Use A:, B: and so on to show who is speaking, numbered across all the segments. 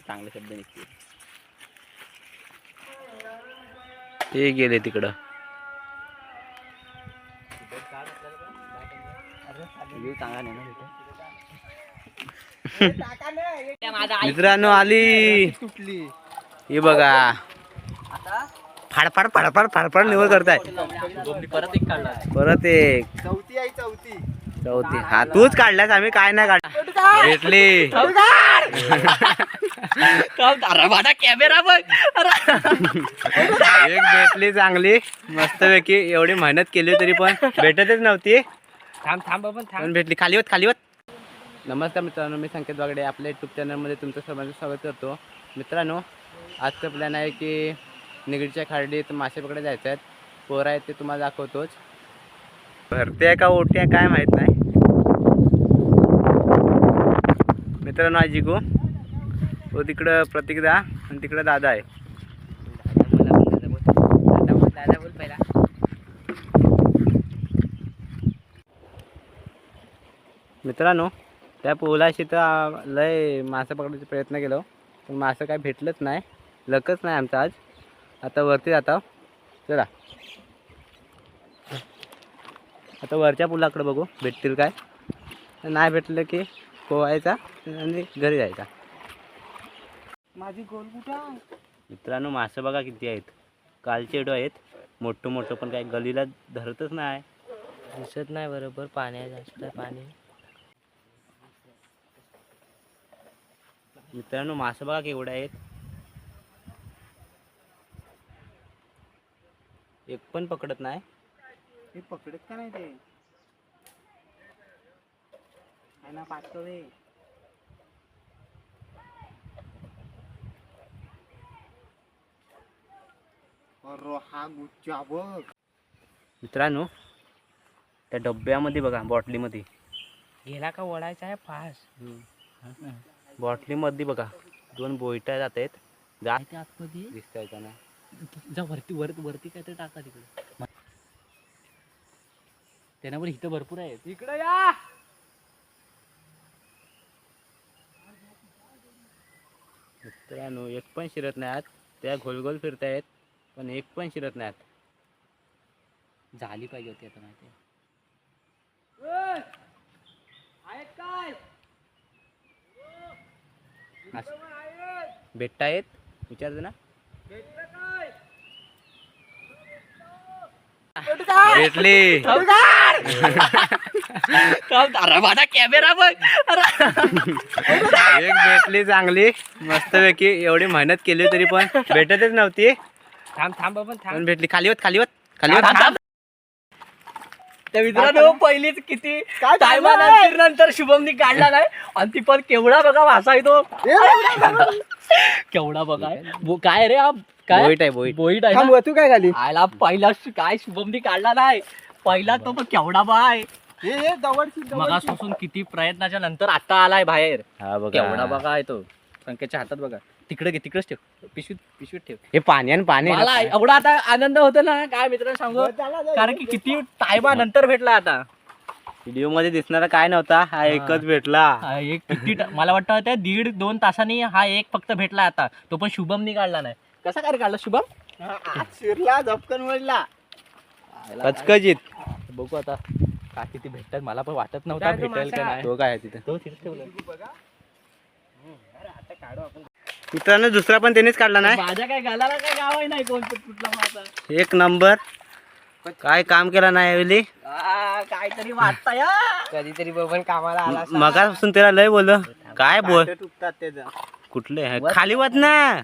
A: चांगले शब्द निघतील. ते गेले तिकडं. मित्रांनो आली.
B: तुटली
A: हे बघा. फाडफाड फाडफाड फाडफाड निवड करताय.
B: परत एक. काढला
A: परत एक
B: चौथी. आहे चौथी
A: चौथी हा तूच काढलास आम्ही काय नाही काढ भेटली.
B: कॅमेरा बघ.
A: एक भेटली चांगली मस्तपैकी. एवढी मेहनत केली तरी पण भेटतच नव्हती.
B: थांब थांब पण
A: पण भेटली. खाली होत खाली होत. नमस्कार मित्रांनो मी संकेत बागडे आपल्या यूट्यूब चॅनलमध्ये तुमचं सर्वांचं स्वागत करतो. मित्रांनो आजचं प्लॅन आहे की निगडीच्या खाडीत मासे पकडे जायचं आहेत. पोरं आहेत ते तुम्हाला दाखवतोच. भरते आहे का ओटी आहे काय माहीत नाही. मित्रांनो आज जिगू तो तिकडं प्रतीकदा आणि तिकडं दादा आहे.
B: दादा बोल पहिला
A: मित्रांनो त्या पोलाशी तर लय मासे पकडायचा प्रयत्न केलो हो. पण मासं काय भेटलंच नाही. लकच नाही आमचं आज. आता वरती जाता चला. आता वरच्या पुलाकडे बघू भेटतील काय. नाही भेटलं की पोहायचा आणि घरी जायचा.
B: माझी गोल कुठं
A: मित्रांनो मासे बघा किती आहेत. कालचे एडो आहेत. मोठं मोठं पण काय गलीला धरतच नाही.
B: दिसत नाही बरोबर पाण्या जास्त पाणी.
A: मित्रांनो मासे बघा केवढे आहेत. एक पण पकडत नाही.
B: हे पकडत का नाही ते? ना अरे हा गुच्चा बघ
A: मित्रांनो त्या डब्यामध्ये बघा बॉटलीमध्ये.
B: गेला का ओढायचा आहे? फास्ट
A: बॉटलीमध्ये बघा दोन बोईटा जात आहेत.
B: आतमध्ये?
A: दिसत आहेत ना
B: जा वरती वरती वरती काय तर टाका तिकडे. त्याच्यावर इथं भरपूर आहे इकडे या!
A: मित्रांनो एक पण शिरत नाही आत. त्या गोलगोल फिरतायत. पण एक पण शिरत नाही
B: झाली पाहिजे होती आता माहिती
A: भेटता येत विचारतो ना. भेटली.
B: कॅमेरा बघ
A: एक भेटली चांगली. मस्तपैकी एवढी मेहनत केली तरी पण भेटतच नव्हती.
B: थांब थांब पण थांब.
A: भेटली? खाली होत खाली होत खाली होत.
B: मित्रांनो पहिलीच किती टायमानंतर नंतर शुभमनी काढला नाही. आणि ती पण केवढा बघा वासा येतो. केवढा बघा. बो- काय रे हा? काय?
A: बोईट आहे बोईट.
B: बोईट आहे ना?
C: तू काय खाली?
B: आयला पहिला शु- काय शुभमनी काढला नाही. पहिला तो पण केवढा बाय.
C: हे
B: मगापासून किती प्रयत्नाच्या नंतर आता आलाय बाहेर.
A: हा
B: केवढा
A: बघा
B: बघा आहे तो. संकेतच्या हातात बघा. तिकडे घे तिकडेच ठेव. पिशवीत पिशवीत ठेव.
A: हे पाणी आणि पाणी आहे ना.
B: मला एवढा आता आनंद होतो ना काय मित्रांनो सांगू? कारण की किती टायमा नंतर भेटला आता.
A: व्हिडिओमध्ये दिसणारा काय नव्हता हा एकच भेटला.
B: हा, एक किती टा- मला वाटतं त्या दीड दोन तासांनी हा एक फक्त भेटला आता. तो पण शुभमनी काढला नाही. कसा काय रे काढला शुभम
C: शिरला झपकन वळला.
A: कचकचित
B: बघू आता काय किती भेटतात. मला पण वाटत नव्हतं भेटेल का नाही.
A: तो काय आहे तिथे?
B: तो तिथे ठेवला.
A: मित्रांनो दुसरा पण त्यांनीच काढला नाही.
B: माझ्या काय गालाला काय गाव आहे नाही कोणतं कुठला माझा.
A: एक नंबर. काय काम केला नाही
B: आ, काहीतरी वाटतंय हा.
C: कधीतरी बरोबर कामाला आला
A: मगापासून त्याला लय बोल काय बोल?
C: तुटतात त्याचं
A: कुठले? खाली वाद ना.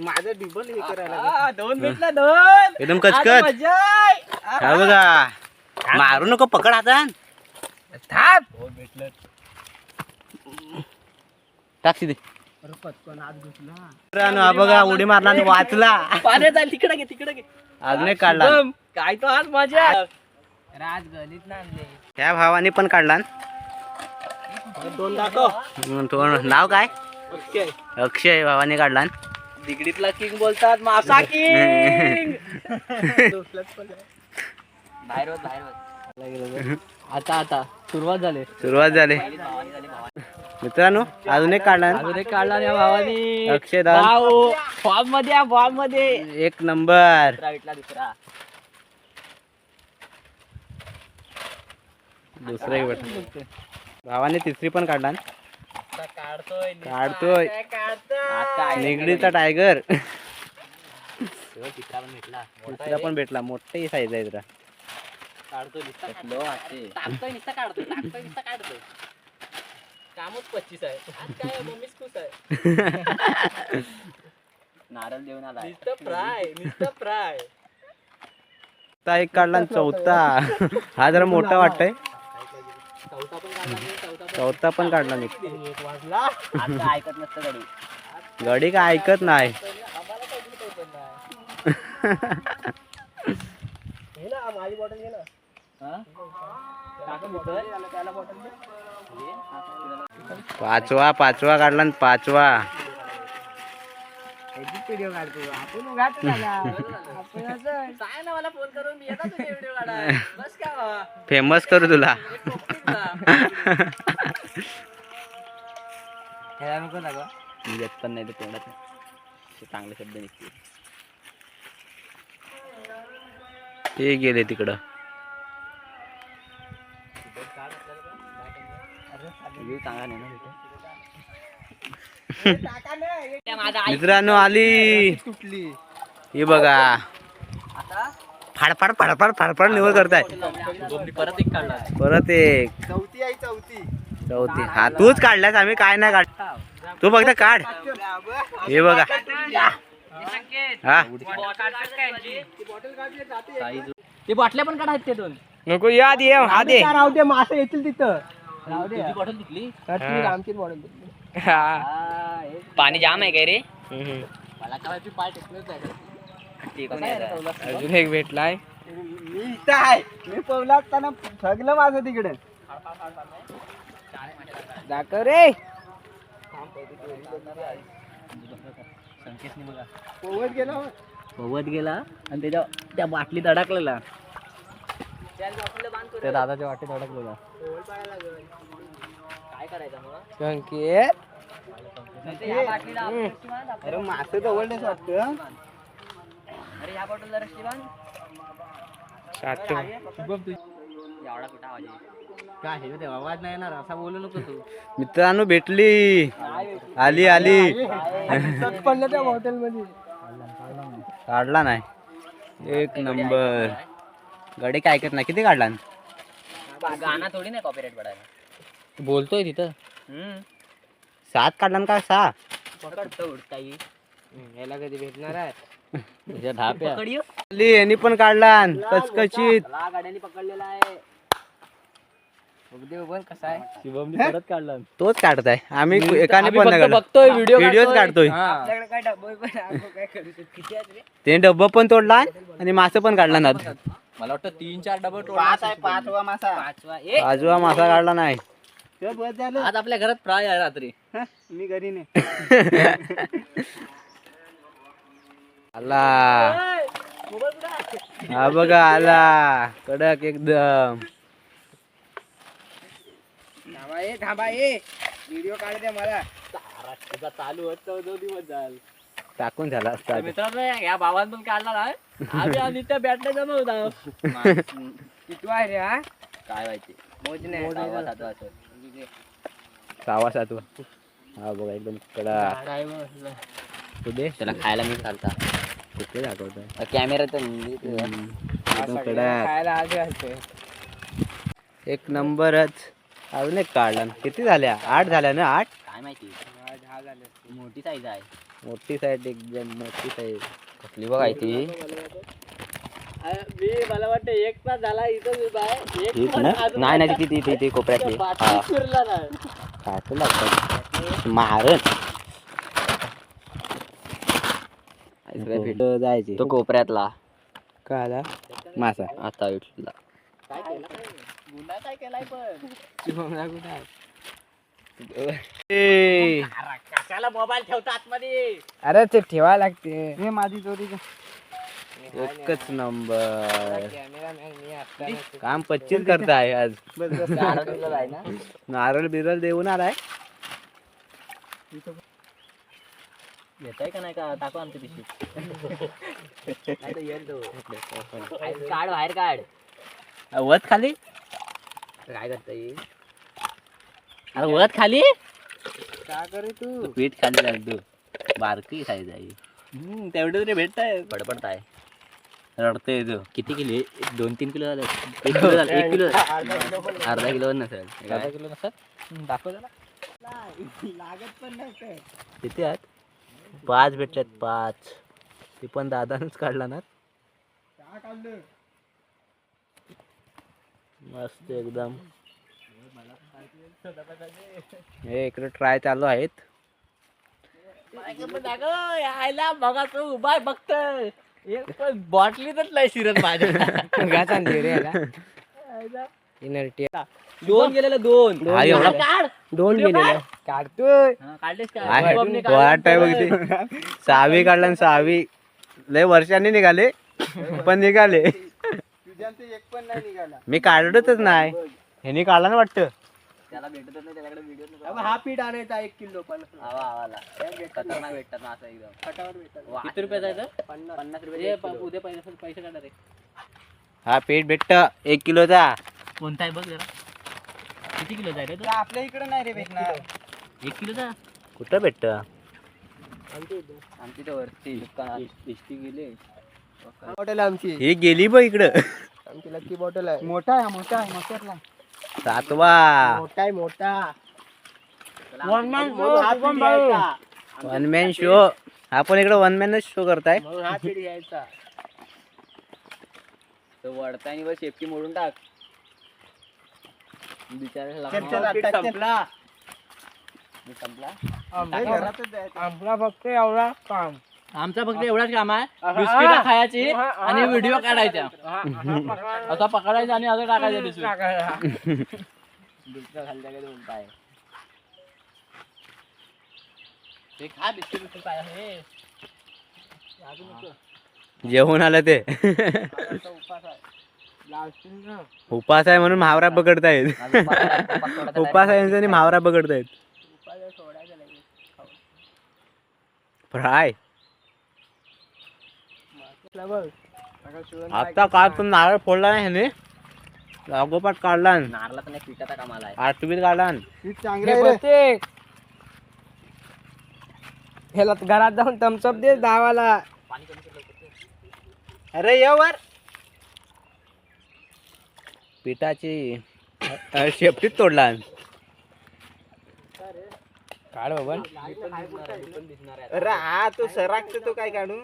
C: माझं डिबल हे करायला
B: दोन भेटला दोन.
A: एकदम
B: आज
A: कचकच.
B: मजा आहे. आ,
A: हा बघा. मारू नको पकड आता
B: थांब. दोन भेटलं.
A: टाक मित्रांनो, हा बघा उडी मारला आणि वाचला.
B: पाण्यात जाईल तिकडे घे तिकडे घे.
A: अजून एक काढला.
B: शुभम, काय तो आज मजा राज गणित ना आणले.
A: त्या भावाने पण काढला.
B: दोन दाखव.
A: हम्म, तो नाव काय?
B: ओके
A: अक्षय भावाने काढला.
B: दिगडीतला किंग बोलतात मासा किंग. बाहेर होत, बाहेर होत. आता आता. सुरुवात झाली.
A: सुरुवात झाली. मित्रांनो अजून एक काढला
B: अजून एक काढला या भावानी.
A: अक्षय
B: फॉर्ममध्ये फॉर्ममध्ये.
A: एक नंबर.
B: दुसरा भेटला दुसरा.
A: दुसरा एक भेटला. भावाने तिसरी पण काढला
B: काढतोय.
A: काढतोय.
B: आता
A: निगडीचा टायगर
B: तिसरा पण भेटला.
A: पण भेटला. मोठी साईज आहे जरा.
B: काढतोय नुसता टाकतोय नुसता काढतोय टाकतोय नुसता काढतोय. कामच पच्चीस आहे. आज काय मम्मीच खुश आहे. नारळ देऊन आला नुसतं फ्राय नुसतं फ्राय.
A: आता एक काढला आणि चौथा. हा जरा मोठा वाटतंय.
B: चौथा पण काढला मी, चौथा पण
A: चौथा पण काढला मी.
B: एक वाजला. आता ऐकत नसतं गडी
A: गडी काय ऐकत नाही.
B: आम्हाला ना माझी बॉटल घे ना. त्याला बॉटल दे.
A: आणि पाचवा
C: व्हिडिओ काढतो? आपण उगाच झाला. आपण असं
B: सांग ना बा?
A: फेमस करू तुला. येत पण नाही ते तोंडात चांगले शब्द निघतील. ते गेले तिकडं.
B: चांगला नाही ना
A: मित्रांनो आली.
C: कुठली
A: ही बघा. फाडफाड फाडफाड फाडफाड निवड करताय.
B: परत एक. काढला
A: परत एक
C: चौथी. आहे चौथी
A: चौथी हा तूच काढलास आम्ही काय नाही काढ तू फक्त काढ. हे बघा. हा.
B: ते बाटल्या पण काढायत ते दोन.
C: नको या दे हा दे. राहू दे मासे येतील तिथं. राहू दे
B: बॉटल पाणी जाम आहे काय रे? मला काय माहिती पाय टेकलंच आहे
C: अजून एक भेटलाय. मी इथं आहे. मी पवला असताना सगळं माझं तिकडे. दाखव रे.
B: संकेतने बघा.
C: पोवत गेलो
B: पवत गेला आणि त्याच्या त्या बाटलीत अडकलेला. त्या दादाच्या वाटेत अडकलेला काय करायचं मग?
C: संकेत? अरे मासे जवळच वाटतं
B: अरे या बॉटलला रस्ती बांध एवढा कुठं आवाज काय हे देवा आवाज नाही येणार असा बोलू नको तू.
A: मित्रांनो भेटली. आली आली.
C: पडलं त्या हॉटेल मध्ये
A: काढला नाही. एक नंबर. गडी काय ऐकत नाही. किती काढला?
B: गाणं थोडी नाही कॉपीराईट पडायला. बोलतोय तिथं.
A: सात काढला का सहा?
B: पकडतो उडता येईल.
C: याला कधी भेटणार आहे?
B: तुझ्या धाप्या.
A: यांनी पण काढला कचकचित.
B: गाड्याने पकडलेला आहे.
C: बघ बघ कसा आहे?
B: शिवमनी परत काढला
A: तोच काढताय. आम्ही एकाने पण नाही
B: बघतोय व्हिडिओ
A: व्हिडिओच काढतोय.
C: आपल्याकडे काय डबे पण आहे, आपण काय करू शकतो? किती आहेत रे?
A: ते डब्बा पण तोडला आणि मासे पण काढला ना
B: मला वाटतं तीन चार डबल
C: पाच आहे पाचवा मासा. पाचवा. ए.
A: आजोबा मासा काढला नाही.
C: ते बस झालं.
B: आज आपल्या घरात फ्राय आहे रात्री.
C: हं, मी घरी नाही.
A: आला. हा बघा आला. कडक एकदम.
C: थांबा ए थांबा ए व्हिडिओ काढ दे मला.
B: तुझा चालू होत दिवस झाला.
A: टाकून झाला असता
B: तर मित्रांनो या भावान पण काढला नाही आम्ही आम्ही त्या बॅटने जमवता
C: किती आहे रे हा?
B: काय माहिती.
C: मोज नाही
B: सहावा, सातवा असेल.
A: सहावा सातवा. हा बघा एकदम
C: म्हटलं?
A: कुठे?
B: त्याला खायला मी चालता.
A: कुठे दाखवतोय?
B: कॅमेरा तर
C: हा
A: एकदम
C: खायला आज घालतोय.
A: एक नंबरच. अजून एक काढला किती झाल्या? आठ झाल्या ना आठ?
B: काय माहिती?
C: हा, दहा झाले.
B: मोठी साईज आहे.
A: मोठी साईड एकदम मोठी साईड
B: कसली बघाय ती मी मला वाटतं एक तास झाला इथं नाही नाही ती ती ती कोपऱ्यातली हा.
A: काय तर लागतात मारण जायचे.
B: तो कोपऱ्यातला.
A: काय आला मासा.
B: आता भेटला
C: शिवमला कुठं आहे?
A: ए,
B: कशाला मोबाईल ठेवता आतमध्ये?
C: अरे ते ठेवा लागते. हे माझी चोरी का?
A: एकच नंबर काम पच्चीस करताय आज. नारळ बिरळ देऊन आलाय.
B: घेताय का नाही का? टाकू आमच्या पिशवीत काढ बाहेर काढ.
A: वत खाली?
B: काय करता येईल अरे वत खाली
C: का करे तू
A: पीठ खाली लागतो बारकी साईज आहे तेवढं तरी भेटताय
B: बडबडत आहे
A: रडतोय तो
B: किती किलो दोन तीन किलो झाले एक किलो झालं एक किलो अर्धा किलो नसेल अर्धा किलो नसेल दाखव जरा
C: लागत पण काय
A: किती आहेत पाच भेटल्यात पाच ते पण दादानच काढला ना
C: काढलं
A: मस्त एकदम. हे इकडे ट्राय चालू आहेत.
B: यायला बघा तू उभा बघतोय एक पण बॉटलीतच नाही शिरत माझ्या दोन गेलेले दोन.
A: हा एवढा
B: काढ.
C: दोन गेलेले. काढतोय.
B: काढलेस का?
A: आहे.
B: शुभमने काढले.
A: वाट आहे बघ ते सहावी काढला आणि सहावी. लय वर्षांनी निघाले पण निघाले.
C: तुझ्यांचं एक पण नाही निघाला.
A: मी काढतच नाही. ह्यानी काढला ना वाटतं.
B: त्याला भेटतच नाही त्याच्याकडे व्हिडिओ
C: अबे, हा पीठ आणायचा एक किलो पण.
B: हवा हवाला खतरनाक भेटतात ना असं एकदम.
C: खटावर भेटत
B: किती रुपयाचा आहे तो?
C: पन्नास.
B: पन्नास रुपये उद्या पैसे पैसे काढा रे.
A: हा पीठ भेटत एक किलोचा.
B: कोणता आहे बघ जरा. किती किलोचा आहे रे
C: ते? आपल्या इकडे नाही रे भेटणार.
B: एक किलोचा?
A: कुठं भेटत?
B: आमची तर वरती. एसटी गेले.
C: बॉटल आमची.
A: ही गेली बघ इकडं.
C: आमची लक्की बॉटल आहे. मोठा आहे मोठा आहे मोठ्यातला
A: सातवा.
C: मोठा आहे मोठा.
B: One man.
A: वन शो आपण इकडे वन मॅनच शो करताय.
C: म्हणून हा
B: तो वडतानी वर शेपटी मोडून टाक. बिचारा
C: चल, चल.
B: संपला. मी संपला?
C: घरातच द्यायचं.
D: आपला फक्त एवढा काम.
B: आमचा फक्त एवढाच काम आहे. बिस्किट खायची आणि व्हिडिओ काढायचा. असा पकडायचा आणि असं टाकायचं बिस्किट. काय बोलताय ते खा बिस्किट बिस्किट पाय. हे.
A: जेवून आलं ते. उपास आहे म्हणून महावरा पकडतायत. उपास आहे आणि महावरा पकडतायत. फ्राय. आता काल पण नारळ फोडला नाही ह्याने? लागोपाठ काढला
B: नारळात नाही पिठाचा कामाला आहे
A: आठवीत काढला
C: चांगलं
D: ह्याला घरात जाऊन थम्सअप दे दहावाला
C: अरे यावर
A: पिठाची शेपटीत तोडला
D: काढ बाबा.
C: अरे हा तो सरागतो तो काय काढू?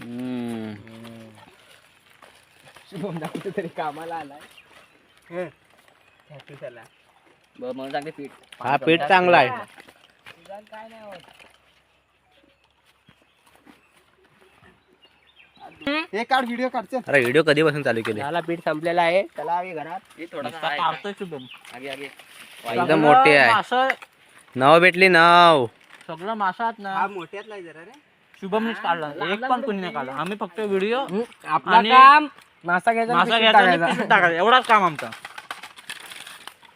A: हम्म.
C: शुभम दाखवतो तरी कामाला आलाय
B: बरं म्हणून सांगते पीठ
A: हा पीठ चांगला आहे.
C: हे काढ व्हिडिओ काढ चल.
A: अरे व्हिडिओ कधीपासून चालू केले?
D: झाला पीठ संपलेला आहे.
C: चला आम्ही घरात.
B: हे थोडासा काढतोय शुभम आगे आगे.
A: एकदम मोठी आहे.
B: मासा
A: नव भेटली नव.
B: सगळं मासात ना.
C: हा मोठ्यातला आहे जरा रे.
B: शुभमनेच काढला. एक पण कुणी नाही काढला. आम्ही फक्त व्हिडिओ
D: आपला
B: आणि-
D: काम. मासा घ्यायचा आणि
B: मासा
D: पिशवीत
B: घ्यायचा आणि
D: टाकायचा.
B: पिशवीत टाकायचा. एवढाच काम आमचं.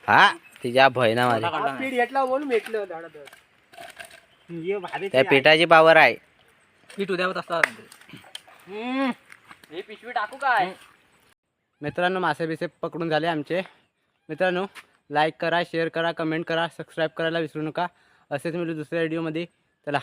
A: हा तिच्या भयना माझी
B: काढला
C: हा
B: नाही.
C: पीठ घेतला म्हणून भेटलं धडाधड ये भारी
A: त्या पिठाची पावर आहे.
B: पीठ उद्यावर असतात हे पिशवी टाकू काय?
A: मित्रांनो मासे बिसे पकडून झाले आमचे. मित्रांनो लाईक करा शेअर करा कमेंट करा सबस्क्राईब करायला विसरू नका. असेच मिळू दुसऱ्या व्हिडिओमध्ये चला.